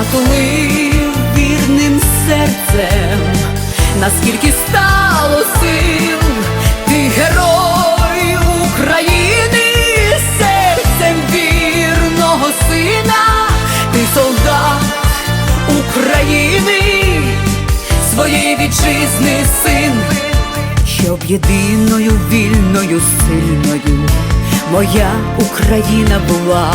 Затулив вірним серцем, наскільки стало сил, ти герой України, серцем вірного сина, ти солдат України, своєї вітчизни син, щоб єдиною вільною сильною моя Україна була,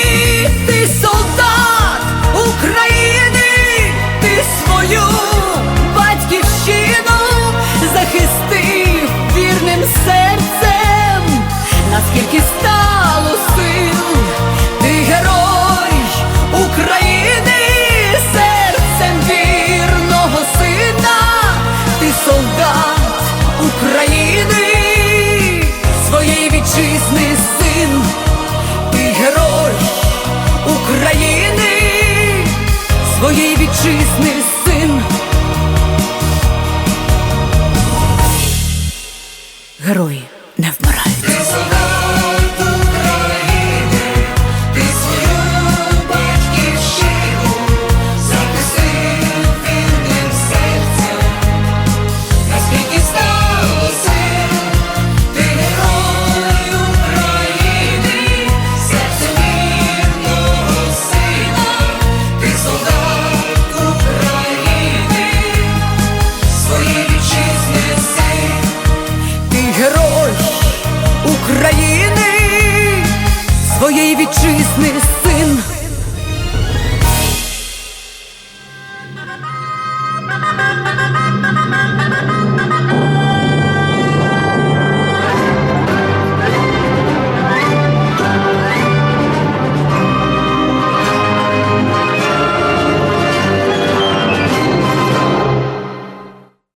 України, своєї вітчизни син. Герой.